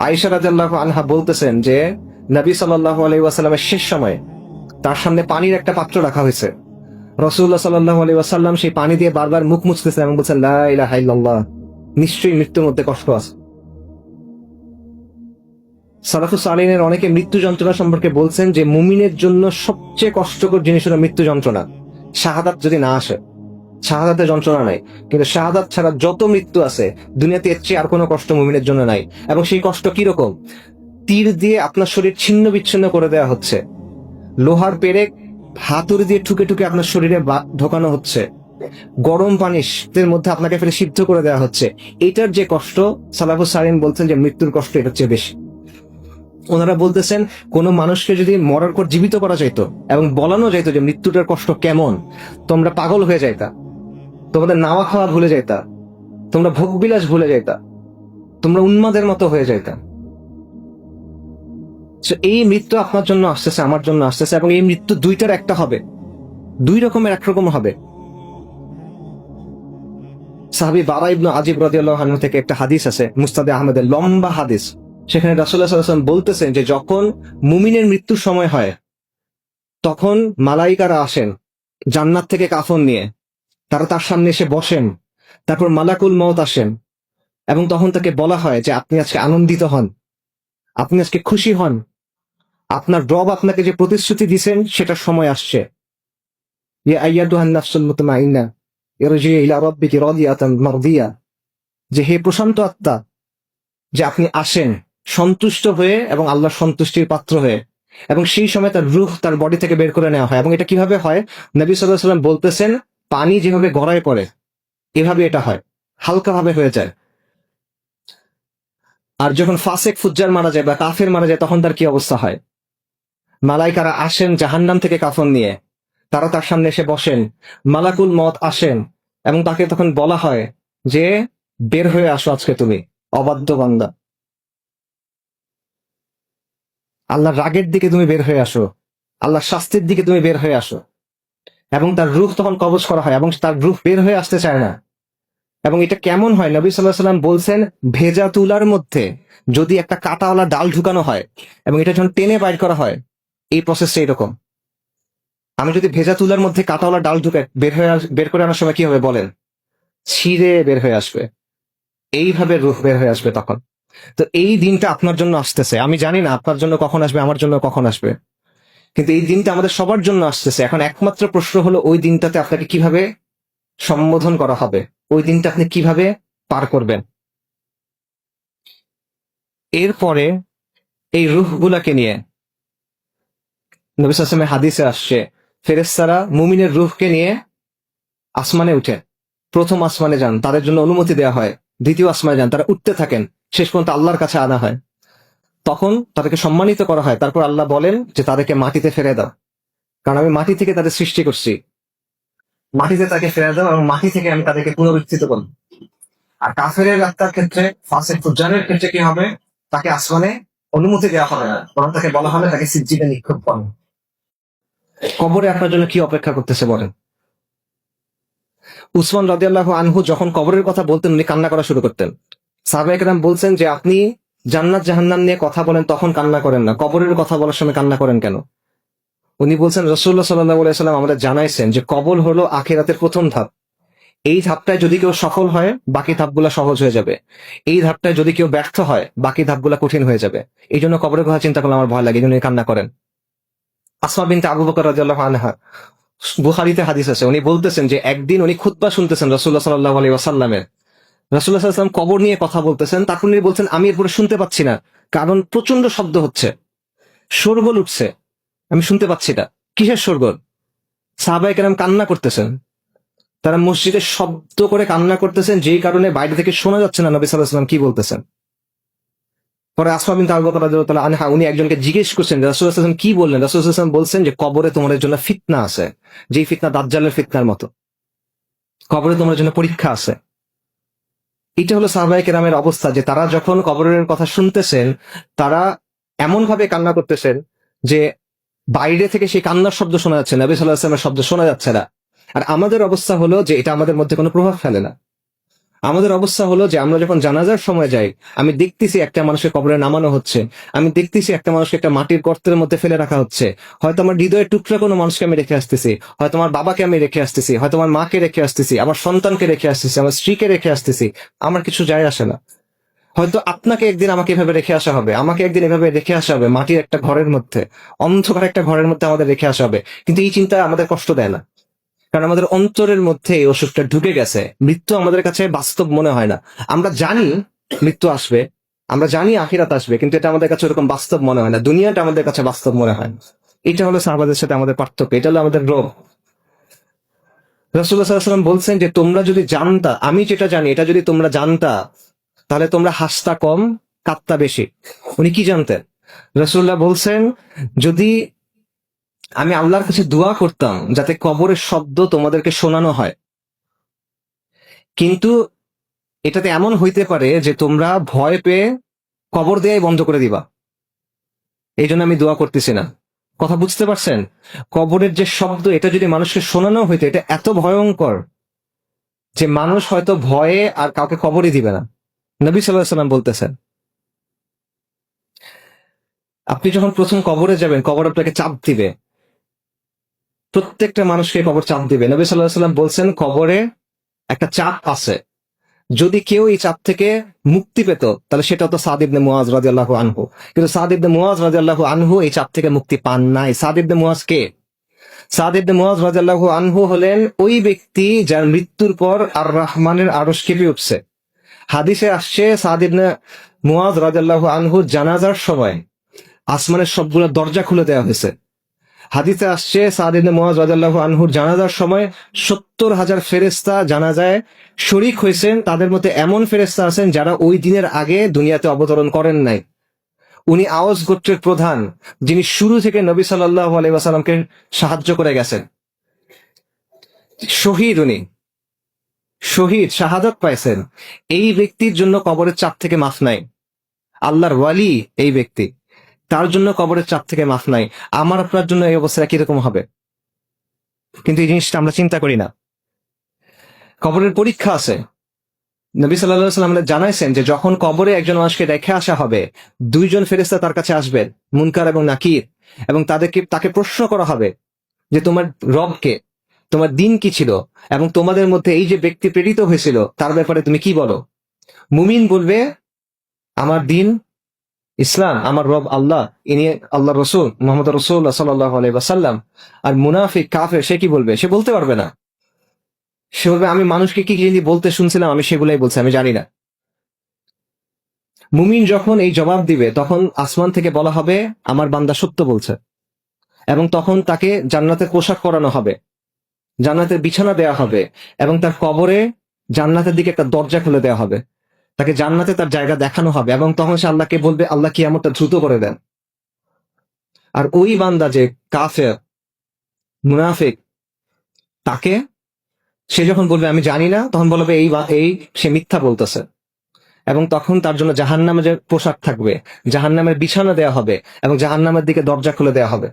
রাদিয়াল্লাহু আনহা বলতেছেন যে, নবী সাল্লাল্লাহু আলাইহি ওয়াসাল্লামের শেষ সময়ে তার সামনে পানির একটা পাত্র রাখা হয়েছে। রাসূলুল্লাহ সাল্লাল্লাহু আলাইহি ওয়াসাল্লাম সেই পানি দিয়ে বারবার মুখ মুছতেছেন এবং বলছেন লা ইলাহা নিশ্চয়ই মৃত্যুর মধ্যে কষ্ট আছে। সালাফু সালিনের অনেকে মৃত্যু যন্ত্রণা সম্পর্কে বলছেন যে, মুমিনের জন্য সবচেয়ে কষ্টকর জিনিস হলো মৃত্যু যন্ত্রণা। শাহাদাত যদি না আসে শাহাদাতের যন্ত্রণা নাই। কিন্তু শাহাদাত ছাড়া যত মৃত্যু আছে, দুনিয়াতে এর চেয়ে আর কোনো কষ্ট মুমিনের জন্য নাই। এবং সেই কষ্ট কীরকম? তীর দিয়ে আপনার শরীর ছিন্ন বিচ্ছিন্ন করে দেওয়া হচ্ছে। লোহার পেরেক হাতুড়ি দিয়ে ঠুকে ঠুকে আপনার শরীরে ঢোকানো হচ্ছে। গরম পানির মধ্যে আপনাকে ফেলে সিদ্ধ করে দেওয়া হচ্ছে। এটার যে কষ্ট সালাফু সালিন বলছেন যে মৃত্যুর কষ্ট এটার চেয়ে বেশি। ওনারা বলতেছেন, কোন মানুষকে যদি মরার পর জীবিত করা যাইত এবং বলানো যাইতো যে মৃত্যুটার কষ্ট কেমন, তোমরা পাগল হয়ে যাইতা। তোমাদের নাওয়া খাওয়া ভুলে যাইতা। তোমরা ভোগবিলাস ভুলে যাইতা। তোমরা উন্মাদের মতো হয়ে যাইতা। এই মৃত্যু আপনার জন্য আসতেছে, আমার জন্য আসতেছে, এবং এই মৃত্যু দুইটার একটা হবে। দুই রকমের একরকম হবে। সাহাবি বারা ইবনু আজিব রাদিয়াল্লাহু আনহু থেকে একটা হাদিস আছে, মুস্তাদে আহমেদের লম্বা হাদিস। সেখানে সাল্লাল্লাহু বলতেছেন যে, যখন মুমিনের মৃত্যুর সময় হয়, তখন মালাইকারা আসেন জান্নাত থেকে কাফন নিয়ে। তারা তার সামনে এসে বসেন। তারপর মালাকুল মত আসেন এবং তখন তাকে বলা হয় যে, আপনি আজকে আনন্দিত হন। আপনি আজকে খুশি হন। আপনার রব আপনাকে যে প্রতিশ্রুতি দিছেন সেটার সময় আসছে। যে, হে প্রশান্ত আত্মা, যে আপনি আসেন সন্তুষ্ট হয়ে এবং আল্লাহর সন্তুষ্টির পাত্র হয়ে এবং সেই সময় তার রুহ তার বডি থেকে বের করে নেওয়া হয়। এবং এটা কীভাবে হয়? নবী সাল্লাহ সাল্লাম বলতেছেন পানি যেভাবে গড়ায় পড়ে, এভাবে এটা হয়। হালকাভাবে হয়ে যায়। আর যখন ফাসেক ফুজ্জার মারা যায় বা কাফের মারা যায়, তখন তার কি অবস্থা হয়? মালাইকারা আসেন জাহান্নাম থেকে কাফন নিয়ে। তারা তার সামনে এসে বসেন। মালাকুল মত আসেন এবং তাকে তখন বলা হয় যে, বের হয়ে আসো আজকে তুমি, অবাধ্য বান্দা। আল্লাহর রাগের দিকে তুমি বের হয়ে আসো। আল্লাহর শাস্তির দিকে তুমি বের হয়ে আসো। এবং তার রুখ তখন কবজ করা হয় এবং তার রুখ বের হয়ে আসতে চায় না। এবং এটা কেমন হয়? নবী সাল্লাহ সাল্লাম বলছেন, ভেজা তুলার মধ্যে যদি একটা কাটাওয়ালা ডাল ঢুকানো হয় এবং এটা যখন টেনে বাইর করা হয়, এই প্রসেসটা এরকম। আমি যদি ভেজা তুলার মধ্যে কাটাওয়ালা ডাল ঢুকে বের হয়ে বের করে আনার সময় কি হবে বলেন? ছিঁড়ে বের হয়ে আসবে। এইভাবে রুখ বের হয়ে আসবে তখন। তো এই দিনটা আপনার জন্য আসতেছে। আমি জানি না আপনার জন্য কখন আসবে, আমার জন্য কখন আসবে। কিন্তু এই দিনটা আমাদের সবার জন্য আসতেছে। এখন একমাত্র প্রশ্ন হলো, ওই দিনটাতে আপনাকে কীভাবে সম্বোধন করা হবে? ওই দিনটা আপনি কীভাবে পার করবেন? এরপরে এই রুহগুলাকে নিয়ে নবী সাসমের হাদিসে আসছে ফেরেস্তারা মুমিনের রুহকে নিয়ে আসমানে উঠে, প্রথম আসমানে যান, তাদের জন্য অনুমতি দেওয়া হয়, দ্বিতীয় আসমানে যান, তারা উঠতে থাকেন, শেষ পর্যন্ত আল্লাহর কাছে আনা হয়। তখন তাদেরকে সম্মানিত করা হয়। তারপর আল্লাহ বলেন যে, তাদেরকে মাটিতে ফেরে দাও। কারণ আমি মাটি থেকে তাদের সৃষ্টি করছি। মাটিতে তাকে ফেরে দাও এবং মাটি থেকে আমি তাদেরকে পুনরুত্থিত করব। আর কাফেরের আত্মার ক্ষেত্রে ফাসের ফুজানের ক্ষেত্রে কি হবে? তাকে আসমানে অনুমতি দেওয়া হবে না। বরং তাকে বলা হবে, তাকে সিজিতে নিক্ষেপ করো। কবরে আপনার জন্য কি অপেক্ষা করতেছে বলেন? উসমান রাদিয়াল্লাহু আনহু যখন কবরের কথা বলতেন, উনি কান্না করা শুরু করতেন। সাহাবা বলছেন যে, আপনি জান্নাত জাহান্নাম নিয়ে কথা বলেন, তখন কান্না করেন না। কবরের কথা বলার সময় কান্না করেন কেন? উনি বলছেন রসুল্লাহ সাল্লাহ সাল্লাম আমাদের জানাইছেন যে কবর হলো আখেরাতের প্রথম ধাপ। এই ধাপটায় যদি কেউ সফল হয়, বাকি ধাপগুলা সহজ হয়ে যাবে। এই ধাপটায় যদি কেউ ব্যর্থ হয়, বাকি ধাপগুলা কঠিন হয়ে যাবে। এই জন্য কবরের কথা চিন্তা করলে আমার ভয় লাগে উনি কান্না করেন। আসমা বিনতে আবু বকর আনহা, বুখারিতে হাদিস আছে। উনি বলতেছেন যে একদিন উনি খুতবা শুনতেছেন রসুল্লাহ সাল্লাহ আলী ওয়াসাল্লামের। রসুল্লাহ সাল্লাম কবর নিয়ে কথা বলতেছেন, তারপর উনি বলছেন, আমি এরপরে শুনতে পাচ্ছি না, কারণ প্রচণ্ড শব্দ হচ্ছে। শোরগোল উঠছে। আমি শুনতে পাচ্ছি না। কিসের শোরগোল? সাহাবাই কেরাম কান্না করতেছেন। তারা মসজিদে শব্দ করে কান্না করতেছেন, যেই কারণে বাইরে থেকে শোনা যাচ্ছে না নবী কি বলতেছেন। পরে আসমা আনহা, উনি একজনকে জিজ্ঞেস করছেন সাল্লাল্লাহু কি বললেন? সাল্লাল্লাহু বলছেন যে, কবরে তোমাদের জন্য ফিতনা আছে। যেই ফিতনা দাজ্জালের ফিতনার মতো। কবরে তোমার জন্য পরীক্ষা আছে। এটা হলো সাহবাই কেরামের অবস্থা, যে তারা যখন কবরের কথা শুনতেছেন, তারা এমন ভাবে কান্না করতেছেন যে বাইরে থেকে সেই কান্নার শব্দ শোনা যাচ্ছে নবী সাল্লাহ আসলামের শব্দ শোনা যাচ্ছে না। আর আমাদের অবস্থা হলো যে এটা আমাদের মধ্যে কোনো প্রভাব ফেলে না। আমাদের অবস্থা হলো যে আমরা যখন জানাজার সময় যাই, আমি দেখতেছি একটা মানুষকে কবরে নামানো হচ্ছে। আমি দেখতেছি একটা মানুষকে একটা মাটির গর্তের মধ্যে ফেলে রাখা হচ্ছে। হয়তো আমার হৃদয়ের টুকরা কোনো মানুষকে আমি রেখে আসতেছি। হয়তো আমার বাবাকে আমি রেখে আসতেছি। হয়তো আমার মাকে রেখে আসতেছি। আমার সন্তানকে রেখে আসতেছি। আমার স্ত্রীকে রেখে আসতেছি। আমার কিছু যায় আসে না। হয়তো আপনাকে একদিন আমাকে এভাবে রেখে আসা হবে। আমাকে একদিন এভাবে রেখে আসা হবে মাটির একটা ঘরের মধ্যে। অন্ধকার একটা ঘরের মধ্যে আমাদের রেখে আসা হবে। কিন্তু এই চিন্তা আমাদের কষ্ট দেয় না। কারণ আমাদের অন্তরের মধ্যে এই অসুখটা ঢুকে গেছে। মৃত্যু আমাদের কাছে বাস্তব মনে হয় না। আমরা জানি মৃত্যু আসবে, আমরা জানি আখিরাত আসবে, কিন্তু এটা আমাদের কাছে ওরকম বাস্তব মনে হয় না। দুনিয়াটা আমাদের কাছে বাস্তব মনে হয় এটা হলো সাহাবাদের সাথে আমাদের পার্থক্য, এটা হলো আমাদের রোগ রাসুল্লাহ সাল্লাম বলছেন যে, তোমরা যদি জানতা, আমি যেটা জানি, এটা যদি তোমরা জানতা, তাহলে তোমরা হাসতা কম কাত্তা বেশি। উনি কি জানতেন? রসুল্লাহ বলছেন, যদি আমি আল্লাহর কাছে দোয়া করতাম যাতে কবরের শব্দ তোমাদেরকে শোনানো হয়। কিন্তু এটাতে এমন হইতে পারে যে তোমরা ভয় পেয়ে কবর দেয়াই বন্ধ করে দিবা। এই জন্য আমি দোয়া করতেছি না। কথা বুঝতে পারছেন? কবরের যে শব্দ, এটা যদি মানুষকে শোনানো হইতো, এটা এত ভয়ঙ্কর যে মানুষ হয়তো ভয়ে আর কাউকে কবরই দিবে না। নবী সাল্লাহ সাল্লাম বলতেছেন, আপনি যখন প্রথম কবরে যাবেন, কবর আপনাকে চাপ দিবে। প্রত্যেকটা মানুষকে কবর চাপ দিবে। নবী সাল্লাহ সাল্লাম বলছেন, কবরে একটা চাপ আছে। যদি কেউ এই চাপ থেকে মুক্তি পেত, তাহলে সেটা তো সাদিবনে মুয়াজ রাজিয়াল্লাহ আনহু। কিন্তু সাদিবনে মুয়াজ রাজিয়াল্লাহ আনহু এই চাপ থেকে মুক্তি পান নাই। সাদিবনে মুয়াজ কে? সাদিবনে মুয়াজ রাজিয়াল্লাহ আনহু হলেন ওই ব্যক্তি যার মৃত্যুর পর আর রহমানের আরস কেঁপে উঠছে। হাদিসে আসছে সাদিবনে মুয়াজ রাজিয়াল্লাহ আনহু জানাজার সময় আসমানের সবগুলো দরজা খুলে দেওয়া হয়েছে। হাদিসে আসছে সাদিন মোয়াজ রাজাল্লাহ আনহুর জানাজার সময় সত্তর হাজার ফেরেস্তা জানাজায় শরিক হয়েছেন। তাদের মধ্যে এমন ফেরেস্তা আছেন যারা ওই দিনের আগে দুনিয়াতে অবতরণ করেন নাই। উনি আওয়াজ গোত্রের প্রধান, যিনি শুরু থেকে নবী সাল্লাহ আলাইসাল্লামকে সাহায্য করে গেছেন। শহীদ উনি। শহীদ, শাহাদত পাইছেন। এই ব্যক্তির জন্য কবরের চাপ থেকে মাফ নাই। আল্লাহর ওয়ালি এই ব্যক্তি। তার জন্য কবরের চাপ থেকে মাফ নাই। আমার আপনার জন্য এই অবস্থা কীরকম হবে? কিন্তু এই জিনিসটা আমরা চিন্তা করি না। কবরের পরীক্ষা আছে। নবী সাল্লাহ সাল্লাম জানাইছেন যে যখন কবরে একজন মানুষকে রেখে আসা হবে, দুইজন ফেরেস্তা তার কাছে আসবেন মুনকার এবং নাকির, এবং তাদেরকে, তাকে প্রশ্ন করা হবে যে তোমার রবকে তোমার দিন কি ছিল? এবং তোমাদের মধ্যে এই যে ব্যক্তি প্রেরিত হয়েছিল, তার ব্যাপারে তুমি কি বলো? মুমিন বলবে, আমার দিন ইসলাম, আমার রব আল্লাহ, ইনি আল্লাহ রসুল, মোহাম্মদ রসুল্লাহ সাল্লাহ আলাইসাল্লাম আর মুনাফিক, কাফের, সে কি বলবে? সে বলতে পারবে না। সে বলবে, আমি মানুষকে কি কি বলতে শুনছিলাম, আমি সেগুলাই বলছি, আমি জানি না। মুমিন যখন এই জবাব দিবে, তখন আসমান থেকে বলা হবে, আমার বান্দা সত্য বলছে। এবং তখন তাকে জান্নাতের পোশাক করানো হবে, জান্নাতের বিছানা দেয়া হবে, এবং তার কবরে জান্নাতের দিকে একটা দরজা খুলে দেওয়া হবে। তাকে জান্নাতে তার জায়গা দেখানো হবে এবং তখন সে আল্লাহকে বলবে, আল্লাহ কি এমনটা দ্রুত করে দেন। আর ওই বান্দা যে কাফের, মুনাফিক, তাকে সে যখন বলবে, আমি জানি না, তখন বলবে, এই এই সে মিথ্যা বলতেছে। এবং তখন তার জন্য জাহান নামে যে পোশাক থাকবে জাহান নামের বিছানা দেওয়া হবে এবং জাহান নামের দিকে দরজা খুলে দেওয়া হবে।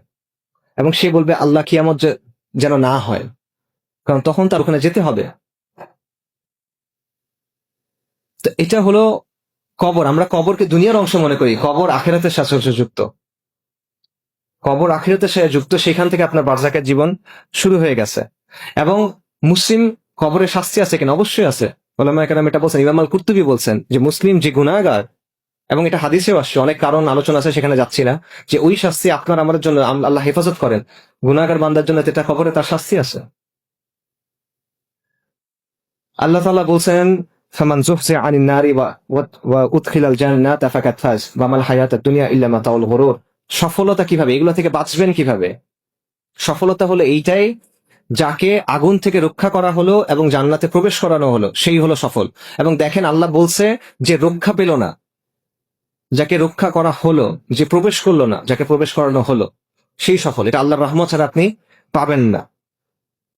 এবং সে বলবে, আল্লাহ কিয়ামত যেন না হয়। কারণ তখন তার ওখানে যেতে হবে। তো এটা হলো কবর। আমরা কবরকে দুনিয়ার অংশ মনে করি। কবর আখেরাতের সাথে যুক্ত। কবর আখেরাতের সাথে যুক্ত, সেখান থেকে আপনার বারজাকের জীবন শুরু হয়ে গেছে। এবং মুসলিম কবরের শাস্তি আছে কিনা? অবশ্যই আছে। একরাম এটা বলছেন, ইমাম আল কুর্তুবি বলছেন যে মুসলিম যে গুণাগার এবং এটা হাদিসেও আসছে, অনেক কারণ আলোচনা আছে, সেখানে যাচ্ছি না, যে ওই শাস্তি আপনার আমাদের জন্য আল্লাহ হেফাজত করেন। গুণাগার বান্দার জন্য যেটা কবরে তার শাস্তি আছে। আল্লাহ তাআলা বলছেন নারি ওয়া ওয়া উদখিলাল জান্নাত ফাকাত ফাজ ওয়া মাল হায়াতাদ দুনিয়া ইল্লা মাতাউল গুরুর সফলতা কীভাবে? এগুলো থেকে বাঁচবেন কীভাবে? সফলতা হলো এইটাই যাকে আগুন থেকে রক্ষা করা হলো এবং জান্নাতে প্রবেশ করানো হলো। সেই হলো সফল। এবং দেখেন আল্লাহ বলছে যে রক্ষা পেল না। যাকে রক্ষা করা হলো, যে প্রবেশ করল না, যাকে প্রবেশ করানো হলো, সেই সফল। এটা আল্লাহর রহমত ছাড়া আপনি পাবেন না।